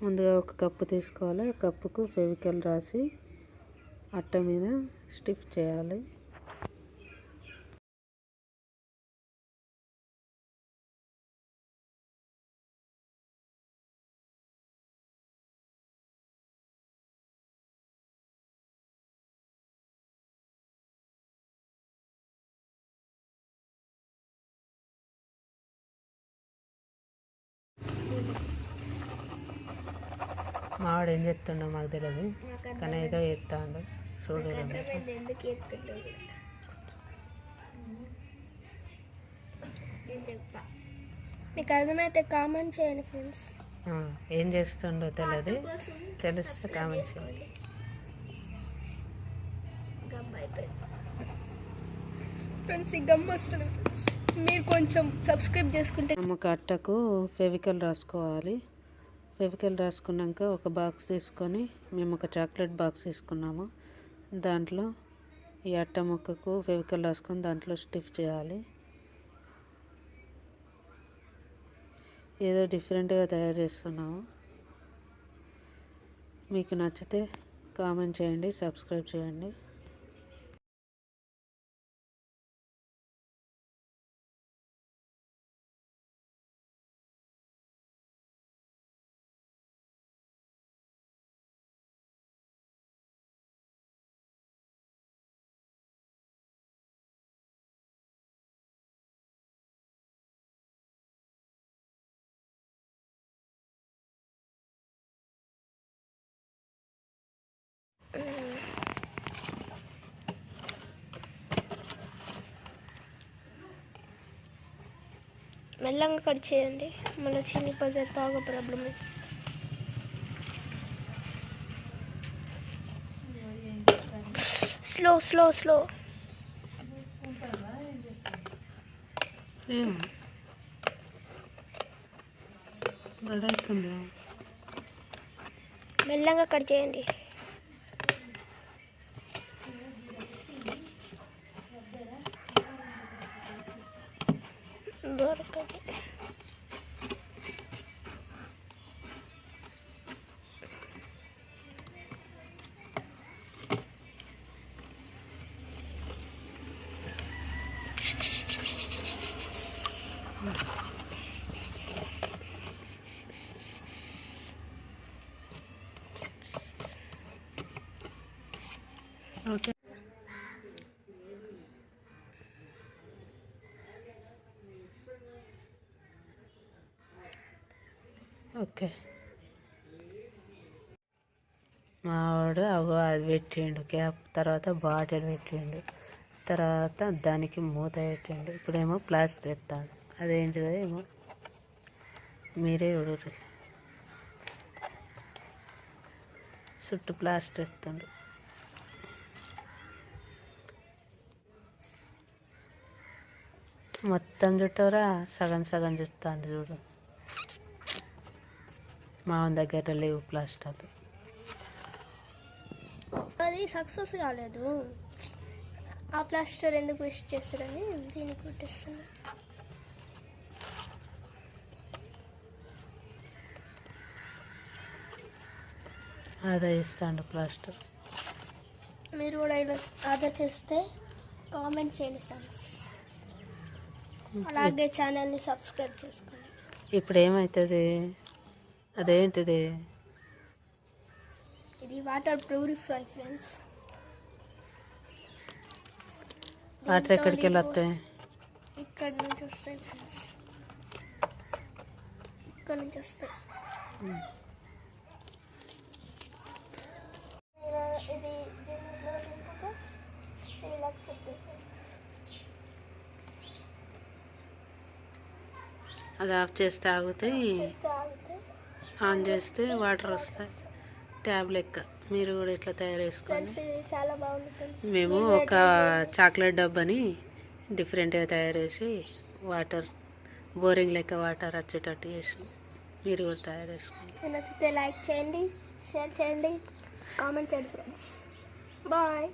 ముందుగా ఒక కప్పు తీసుకోవాలి. కప్పుకు ఫెవికల్ రాసి అట్ట మీద స్టిఫ్ చేయాలి. మావాడు ఏం చెప్తుండో మాకు తెలియదు కానీ ఏదో ఎత్తాడు చూడు ఎందుకు ఎత్తుండో నేను చెప్పా. మీకు అర్థమైతే కామెంట్ చేయండి ఫ్రెండ్స్ ఏం చేస్తుండో తెలియదు తెలిస్తే కామెంట్ చేయండి ఫ్రెండ్స్ ఈ గమ్ వస్తుంది ఫ్రెండ్స్ మీరు కొంచెం సబ్స్క్రైబ్ చేసుకుంటే మేము ఒక అట్టకు ఫెవికల్ రాసుకోవాలి. ఫెవికల్ రాసుకున్నాక ఒక బాక్స్ తీసుకొని మేము ఒక చాక్లెట్ బాక్స్ తీసుకున్నాము. దాంట్లో ఈ అట్ట ముక్కకు ఫెవికల్ రాసుకొని దాంట్లో స్టిఫ్ చేయాలి. ఏదో డిఫరెంట్గా తయారు చేస్తున్నాము. మీకు నచ్చితే కామెంట్ చేయండి సబ్స్క్రైబ్ చేయండి. మెల్లంగా కట్ చేయండి. మళ్ళీ చినిపోతే బాగా ప్రాబ్లమ్ స్లో స్లో స్లో మెల్లంగా కట్ చేయండి. ದೂರ ఓకే. మావాడు అగో అది పెట్టిండు క్యాప్ తర్వాత బాటిల్ పెట్టిండు తర్వాత దానికి మూత పెట్టిండు. ఇప్పుడేమో ప్లాస్టర్ ఎత్తాడు అదేంటిదో ఏమో మీరే చూడరు చుట్టూ ప్లాస్టర్ ఎత్తుండు మొత్తం చుట్టూరా సగం సగం చుట్టాండి చూడు. మా దగ్గర లేవు ప్లాస్టర్లు అది సక్సెస్ కాలేదు. ఆ ప్లాస్టర్ ఎందుకు వేస్ట్ చేస్తారని దీనికి కొట్టిస్తున్నా అదే ఇస్తాండు ప్లాస్టర్. మీరు కూడా ఇలా ఆర్డర్ చేస్తే కామెంట్ చేయండి ఫ్రెండ్స్. అలాగే ఛానల్ని సబ్స్క్రైబ్ చేసుకోండి. ఇప్పుడు ఏమవుతుంది అదేంటిది? ఇది వాటర్ ప్యూరిఫై ఫ్రెండ్స్. వాటర్ ఎక్కడికి వెళ్ళి వస్తాయి ఇక్కడ నుంచి వస్తాయి ఫ్రెండ్స్. ఇక్కడ నుంచి వస్తాయి. ఇది దీనిలో తీసుకుంటే ఇలా చెప్పి అది ఆఫ్ చేస్తే ఆగుతాయి చేస్తే ఆగితే ఆన్ చేస్తే వాటర్ వస్తాయి. ట్యాబ్ లెక్క మీరు కూడా ఇట్లా తయారు చేసుకోండి మేము ఒక చాక్లెట్ డబ్బాని డిఫరెంట్గా తయారు చేసి వాటర్ బోరింగ్ లెక్క వాటర్ వచ్చేటట్టు చేసినాం. మీరు కూడా తయారు చేసుకోండి నచ్చితే లైక్ చేయండి షేర్ చేయండి కామెంట్ చేయండి ఫ్రెండ్స్. బాయ్.